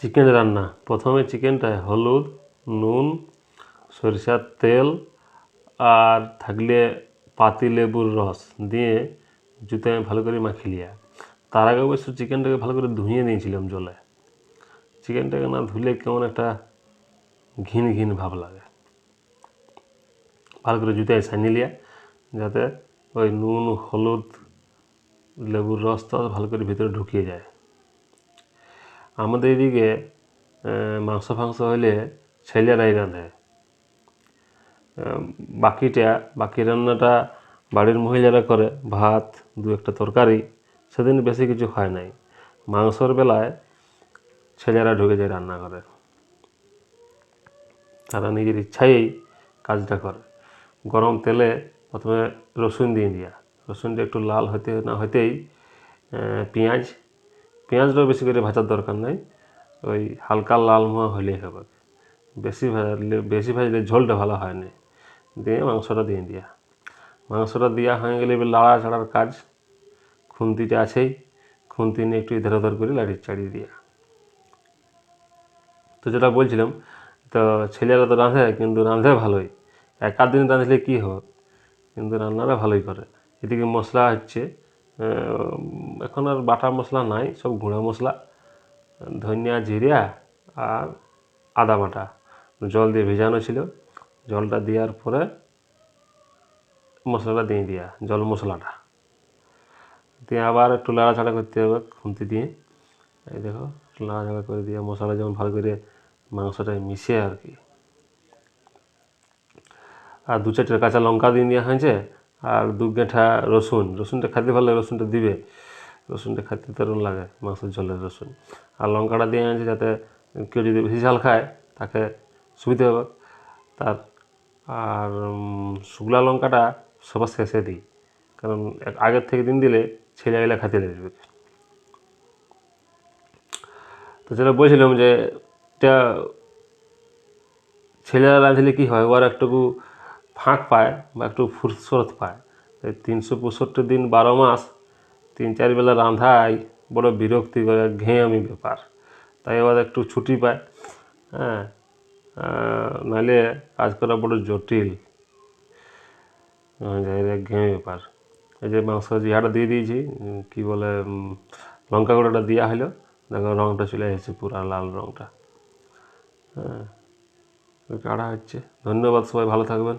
Chicken রান্না। প্রথমে চিকেনটায় হলুদ, নুন, সরিষার তেল আর থাকলে পাতি লেবুর রস দিয়ে জুতে ভালো করে মাখিয়ে লিয়া তার আগে অবশ্য চিকেনটাকে ভালো করে ধুয়ে নিয়েছিলাম জলে। চিকেনটাকে না ধুলে কেমন একটা ঘিন ঘিন ভাব লাগে। ভালো করে জুতায় ছানিয়ে লিয়া যাতে ওই নুন, হলুদ, লেবুর রসটা ভালো করে ভিতরে ঢুকিয়ে যায়। আমাদের এদিকে মাংস ফাংস হলে ছেলেরাই রাঁধে। বাকিটা, বাকি রান্নাটা বাড়ির মহিলারা করে, ভাত, দু একটা তরকারি, সেদিন বেশি কিছু হয় নাই। মাংসর বেলায় ছেলেরা ঢুকে যায় রান্না করে তারা নিজের ইচ্ছাই কাজটা করে। গরম তেলে প্রথমে রসুন দিয়ে দিয়া। রসুনটা একটু লাল হতে না হতেই পেঁয়াজ পেঁয়াজটাও বেশি করে ভাজার দরকার নাই। ওই হালকা লাল মোয়া হলেই হবে। বেশি ভাজলে বেশি ভাজলে ঝোলটা ভালো হয় না। দিয়ে মাংসটা দিয়ে দিয়া। মাংসটা দেওয়া হয়ে গেলে এবার লাড়া ছাড়ার কাজ। খুন্তিটা আছেই। খুন্তি নিয়ে একটু ইধার উধার করে লাড়ি চাড়িয়ে দিয়া। তো যেটা বলছিলাম, তো ছেলেরা তো রাঁধে, কিন্তু রাঁধে ভালোই। এক আধ দিন রাঁধলে কী হবে? কিন্তু রান্নাটা ভালোই করে। এদিকে মশলা হচ্ছে এখন আর বাটা মশলা নাই, সব গুঁড়া মশলা, ধনিয়া জিরা আর আদা বাটা। জল দিয়ে ভেজানো ছিল। জলটা দেওয়ার পরে মশলাটা দিয়ে দেওয়া জল মশলাটা। দিয়ে আবার একটু লাড়াচাড়া করতে হবে খুন্তি দিয়ে। এই দেখো লাড়াচাড়া করে দিয়ে মশলা যেমন ভালো করে মাংসটা মিশে আর কি। আর দু চারটে কাঁচা লঙ্কা দিয়ে দেওয়া হয়েছে। আর দু গেঁঠা রসুন, রসুনটা খেতে ভালো লাগে রসুনটা দিবে। রসুনটা খেতে দারুণ লাগে মাংসের ঝোলের রসুন। আর লঙ্কাটা দিয়ে আছে যাতে কেউ যদি বেশি ঝাল খায়, তাকে সুবিধা হবে। তার, আর শুকলা লঙ্কাটা সবার শেষে দিই। কারণ আগের থেকে দিন দিলে ছেলে ছেলেগুলা খেতে লাগবে তো যেটা বলছিলাম যে, এটা ছেলেরা রাঁধলে কী হয়? ওরা একটুকু ফাঁক পায় বা একটু ফুরসত পায়। এই তিনশো পঁয়ষট্টি দিন বারো মাস, তিন চার বেলা রান্ধাই বড় বিরক্তি করে ঘেঁয়ামি ব্যাপার। তাই এবার একটু ছুটি পায় হ্যাঁ নাহলে কাজ করা বড় জটিল। ঘেঁয়ে ব্যাপার। এই যে মাংস জিহাটা দিয়ে দিয়েছি কী বলে লঙ্কা গুঁড়োটা দেওয়া হলো, দেখো রঙটা চলে এসেছে পুরা, লাল রঙটা। হ্যাঁ কাড়া হচ্ছে। ধন্যবাদ, সবাই ভালো থাকবেন।